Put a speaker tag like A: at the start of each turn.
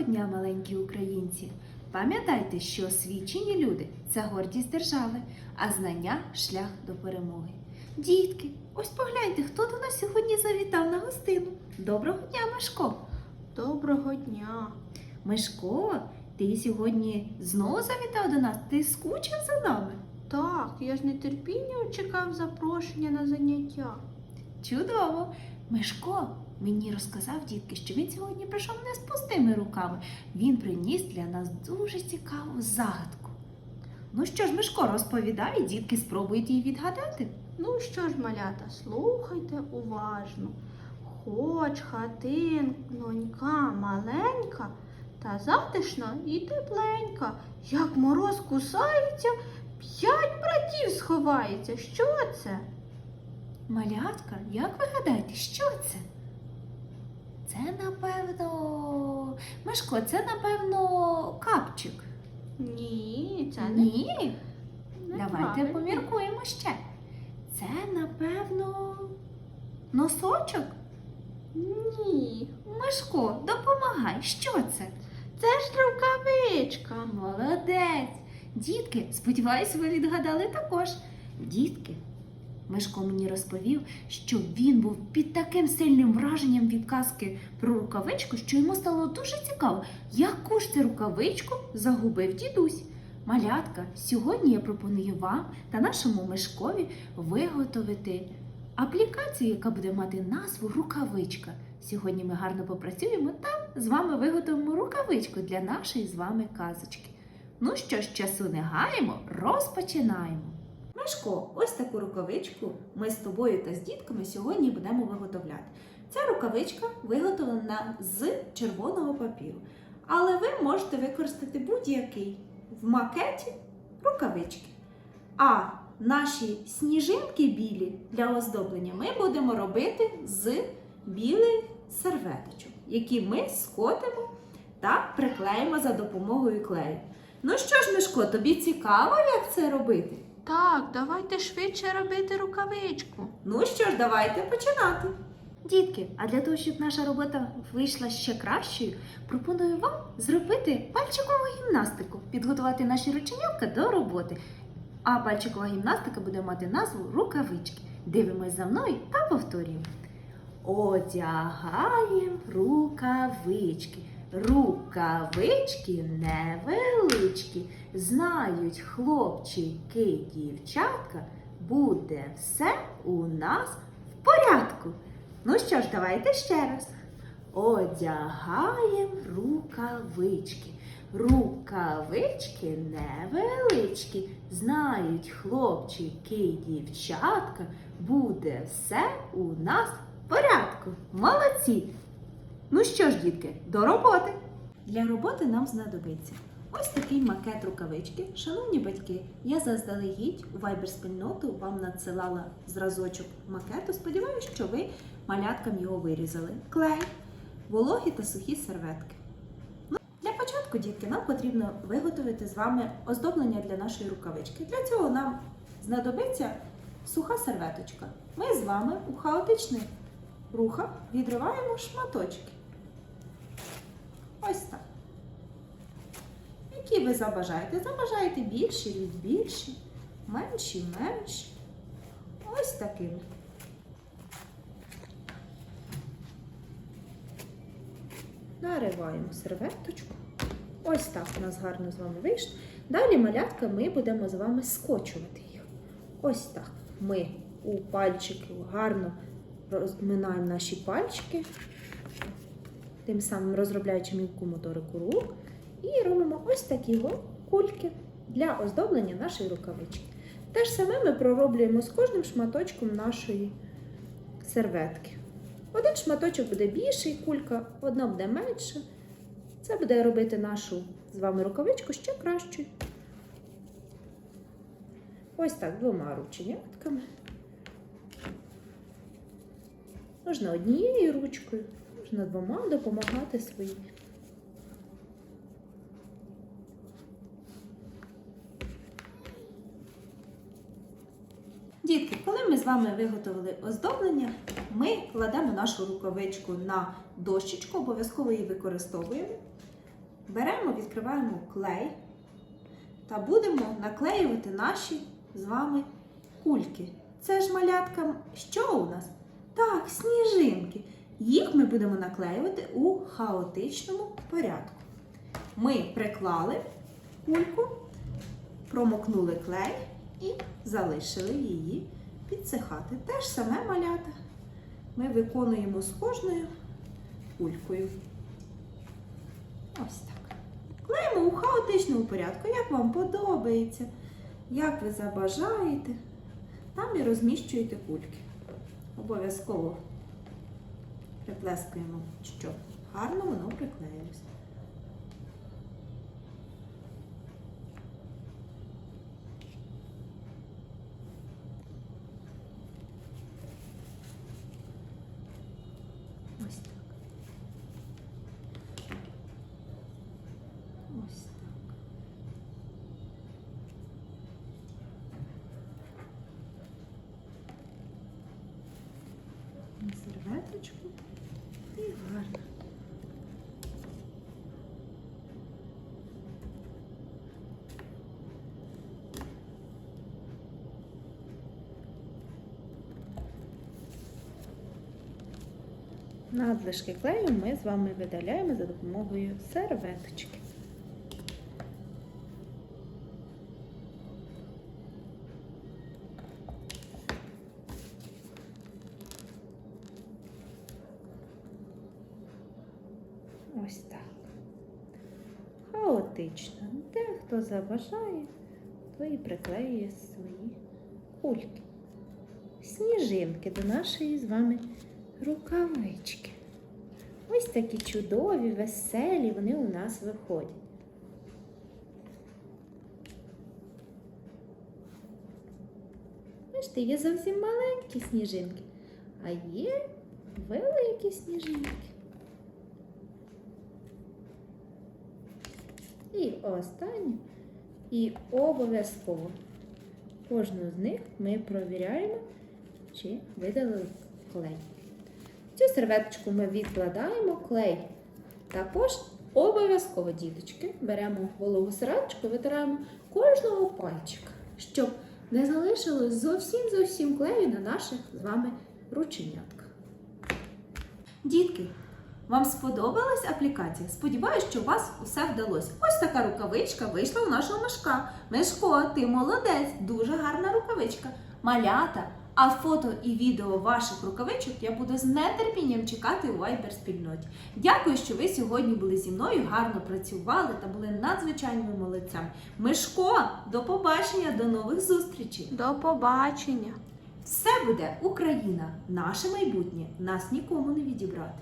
A: Доброго дня, маленькі українці! Пам'ятайте, що освічені люди це гордість держави, а знання шлях до перемоги. Дітки, ось погляньте, хто до нас сьогодні завітав на гостину. Доброго дня, Мишко!
B: Доброго дня.
A: Мишко, ти сьогодні знову завітав до нас? Ти скучив за нами?
B: Так, я з нетерпінням чекав запрошення на заняття.
A: Чудово! Мишко мені розказав, дітки, що він сьогодні прийшов не з пустими руками. Він приніс для нас дуже цікаву загадку. Ну що ж, Мишко, розповідай, дітки спробують її відгадати.
B: Ну що ж, малята, слухайте уважно. Хоч хатинонька маленька, та затишна і тепленька. Як мороз кусається, п'ять братів сховається. Що це?
A: Малятка, як ви гадаєте, що це? Це, напевно, Мишко, це, напевно, капчик.
B: Ні, це не
A: Ні. Давайте
B: неправильно.
A: поміркуємо ще. Це, напевно, носочок.
B: Ні.
A: Мишко, допомагай, що це?
B: Це ж рукавичка.
A: Молодець! Дітки, сподіваюся, ви відгадали також. Дітки, Мишко мені розповів, що він був під таким сильним враженням від казки про рукавичку, що йому стало дуже цікаво, яку ж це рукавичку загубив дідусь. Малятка, сьогодні я пропоную вам та нашому Мишкові виготовити аплікацію, яка буде мати назву рукавичка. Сьогодні ми гарно попрацюємо та з вами виготовимо рукавичку для нашої з вами казочки. Ну що ж, часу не гаємо, розпочинаємо. Мишко, ось таку рукавичку ми з тобою та з дітками сьогодні будемо виготовляти. Ця рукавичка виготовлена з червоного папіру, але ви можете використати будь-який в макеті рукавички. А наші сніжинки білі для оздоблення ми будемо робити з білих серветочок, які ми скотимо та приклеїмо за допомогою клею. Ну що ж, Мишко, тобі цікаво, як це робити?
B: Так, давайте швидше робити рукавичку.
A: Ну що ж, давайте починати. Дітки, а для того, щоб наша робота вийшла ще кращою, пропоную вам зробити пальчикову гімнастику, підготувати наші рученятка до роботи. А пальчикова гімнастика буде мати назву рукавички. Дивимось за мною та повторюємо. Одягаємо рукавички. Рукавички невеличкі. Знають хлопчики, дівчатка, буде все у нас в порядку. Ну що ж, давайте ще раз. Одягаємо рукавички. Рукавички невеличкі. Знають хлопчики, дівчатка, буде все у нас в порядку. Молодці! Ну що ж, дітки, до роботи! Для роботи нам знадобиться ось такий макет рукавички. Шановні батьки, я заздалегідь у Viber спільноту вам надсилала зразочок макету. Сподіваюся, що ви маляткам його вирізали. Клей, вологі та сухі серветки. Ну, для початку, дітки, нам потрібно виготовити з вами оздоблення для нашої рукавички. Для цього нам знадобиться суха серветочка. Ми з вами у хаотичних рухах відриваємо шматочки. Ось так. Які ви забажаєте? Забажаєте більші від більші, менші менші. Ось такими. Нариваємо серветочку. Ось так у нас гарно з вами вийшло. Далі малятка ми будемо з вами скочувати їх. Ось так. Ми у пальчики гарно розминаємо наші пальчики, тим самим розробляючи мілку моторику рук. І робимо ось такі кульки для оздоблення нашої рукавички. Те ж саме ми пророблюємо з кожним шматочком нашої серветки. Один шматочок буде більший, кулька, одна буде менша. Це буде робити нашу з вами рукавичку ще кращою. Ось так, двома рученятками. Можна однією ручкою, можна двома допомагати своїй. Дітки, коли ми з вами виготовили оздоблення, ми кладемо нашу рукавичку на дощечку, обов'язково її використовуємо. беремо, відкриваємо клей та будемо наклеювати наші з вами кульки. Це ж малятка, що у нас? Так, сніжинки. Їх ми будемо наклеювати у хаотичному порядку. Ми приклали кульку, промокнули клей і залишили її підсихати. Те ж саме малята. Ми виконуємо з кожною кулькою. Ось так. Клеїмо у хаотичному порядку, як вам подобається, як ви забажаєте. Там і розміщуєте кульки. Обов'язково приплескуємо, щоб гарно воно приклеїлося. Ось так. Ось так. Серветочку гарно. Надлишки клею ми з вами видаляємо за допомогою серветочки. Ось так. Хаотично. Дехто забажає, то і приклеює свої кульки. Сніжинки до нашої з вами рукавички. Ось такі чудові, веселі вони у нас виходять. Бачите, є зовсім маленькі сніжинки, а є великі сніжинки. І останнє, і обов'язково кожну з них ми провіряємо, чи видалили клей. Цю серветочку ми відкладаємо клей. Також обов'язково, діточки, беремо вологу серветочку і витираємо кожного пальчика, щоб не залишилось зовсім зовсім клею на наших з вами рученятках. Дітки, вам сподобалась аплікація? Сподіваюсь, що у вас усе вдалося. Ось така рукавичка вийшла у нашого Мишка. Мишко, ти молодець, дуже гарна рукавичка. Малята. А фото і відео ваших рукавичок я буду з нетерпінням чекати у Viber спільноті. Дякую, що ви сьогодні були зі мною, гарно працювали та були надзвичайними молодцями. Мишко, до побачення, до нових зустрічей!
B: До побачення!
A: Все буде Україна, наше майбутнє, нас нікому не відібрати.